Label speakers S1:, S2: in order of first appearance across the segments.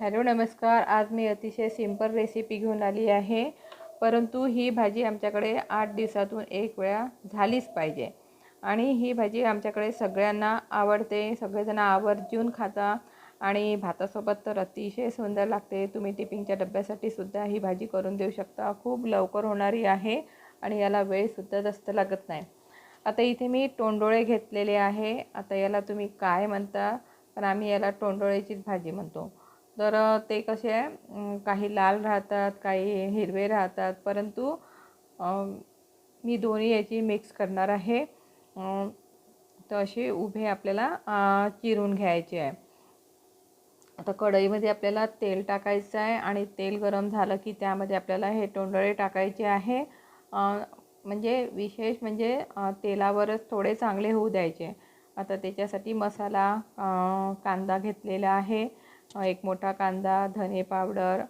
S1: Hello नमस्कार. आज मी अतिशय सिंपल रेसिपी घेऊन आली आहे. परंतु ही भाजी आमच्याकडे आठ दिवसातून एक वेळा झालीच पाहिजे. आणि ही भाजी आमच्याकडे सगळ्यांना आवडते. सगळेजण आवर्जून खाता आणि भातासोबत तर अतिशय सुंदर लागते. तुम्ही टिफिनच्या डब्यासाठी सुद्धा ही भाजी करून देऊ शकता. खूप लवकर होणारी आहे आणि याला वेळसुद्धा जास्त लागत नाही. आता इथे मी टोंडोळे घेतलेले आहे. आता याला तुम्ही काय म्हणता? पण आम्ही याला टोंडोळ्याचीच भाजी म्हणतो. तर ते कसे आहे काही लाल राहतात काही हिरवे राहतात. परंतु मी दोन्ही याची मिक्स करणार आहे. तर असे उभे आपल्याला चिरून घ्यायचे आहे. आता कढईमध्ये आपल्याला तेल टाकायचं आहे आणि तेल गरम झालं की त्यामध्ये आपल्याला हे टोंडळे टाकायचे आहे. म्हणजे विशेष म्हणजे तेलावरच थोडे चांगले होऊ द्यायचे. आता त्याच्यासाठी मसाला कांदा घेतलेला आहे. एक मोठा कांदा धने पावडर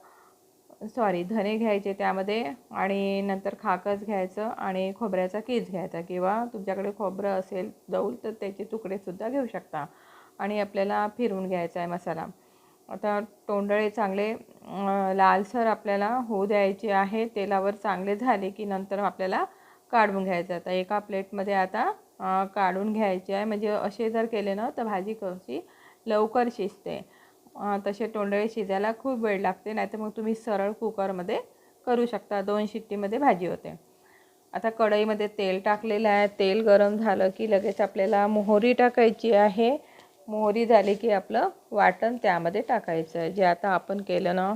S1: सॉरी धने घ्यायचे त्यामध्ये आणि नंतर खाकच घ्यायचं आणि खोबऱ्याचा केस घ्यायचा किंवा तुमच्याकडे खोबरं असेल दौल तर त्याचे तुकडेसुद्धा घेऊ शकता. आणि आपल्याला फिरवून घ्यायचा आहे मसाला. आता तोंडळे चांगले लालसर आपल्याला होऊ द्यायचे आहे तेलावर चांगले झाले की नंतर आपल्याला काढून घ्यायचं. आता एका प्लेटमध्ये आता काढून घ्यायचे आहे. म्हणजे असे जर केले ना तर भाजी कशी लवकर शिजते. तसे तोंडळे शिजायला खूप वेळ लागते नाहीतर मग तुम्ही सरळ कुकरमध्ये करू शकता. दोन शिट्टीमध्ये भाजी होते. आता कढईमध्ये तेल टाकलेलं आहे. तेल गरम झालं की लगेच आपल्याला मोहरी टाकायची आहे. मोहरी झाली की आपलं वाटण त्यामध्ये टाकायचं आहे. जे आता आपण केलं ना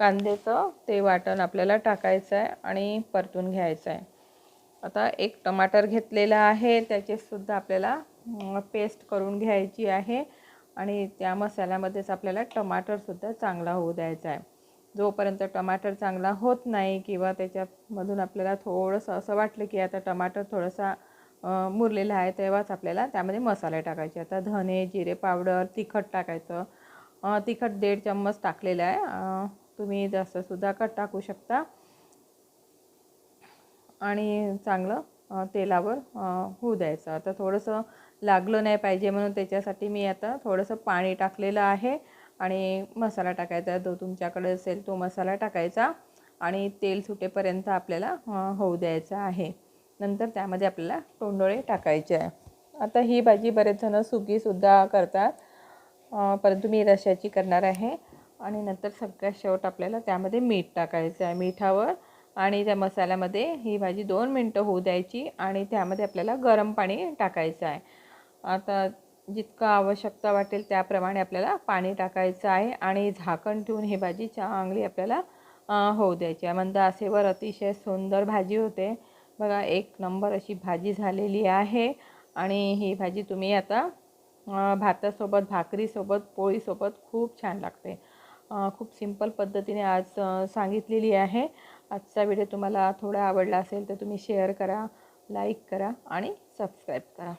S1: कांद्याचं ते वाटण आपल्याला टाकायचं आहे आणि परतून घ्यायचं आहे. आता एक टमाटर घेतलेला आहे. त्याचेसुद्धा आपल्याला पेस्ट करून घ्यायची आहे. आणि त्या मसाल्यामध्येच आपल्याला टमाटरसुद्धा चांगला होऊ द्यायचा आहे. जोपर्यंत टमाटर चांगला होत नाही किंवा त्याच्यामधून आपल्याला थोडंसं असं वाटलं की आता टमाटर थोडासा मुरलेला आहे तेव्हाच आपल्याला त्यामध्ये मसाले टाकायचे. आता धने जिरे पावडर तिखट टाकायचं. तिखट दीड चम्मच टाकलेलं आहे. तुम्ही जास्तसुद्धा कट टाकू शकता. आणि चांगलं तेलावर होऊ द्यायचं. आता थोडंसं लागलं नाही पाहिजे म्हणून त्याच्यासाठी मी आता थोडंसं पाणी टाकलेलं आहे. आणि मसाला टाकायचा जो तुमच्याकडे असेल तो मसाला टाकायचा. आणि तेल सुटेपर्यंत आपल्याला होऊ द्यायचं आहे. नंतर त्यामध्ये आपल्याला तोंडोळे टाकायचे आहे. आता ही भाजी बरेच जणं सुकीसुद्धा करतात. परंतु मी रशाची करणार आहे. आणि नंतर सगळ्यात शेवट आपल्याला त्यामध्ये मीठ टाकायचं आहे मिठावर. आणि त्या मसाल्यामध्ये ही भाजी दोन मिनटं होऊ द्यायची. आणि त्यामध्ये आपल्याला गरम पाणी टाकायचं आहे. आता जितकं आवश्यकता वाटेल त्याप्रमाणे आपल्याला पाणी टाकायचं आहे आणि झाकण ठेवून ही भाजी चांगली आपल्याला होऊ द्यायची आहे. मंद आसेवर अतिशय सुंदर भाजी होते. बघा एक नंबर अशी भाजी झालेली आहे आणि ही भाजी तुम्ही आता भातासोबत भाकरीसोबत पोळीसोबत खूप छान लागते. खूप सिंपल पद्धतीने आज सांगितलेली आहे. आजचा व्हिडिओ तुम्हाला थोडा आवडला असेल तर तुम्ही शेअर करा लाईक करा आणि सबस्क्राईब करा.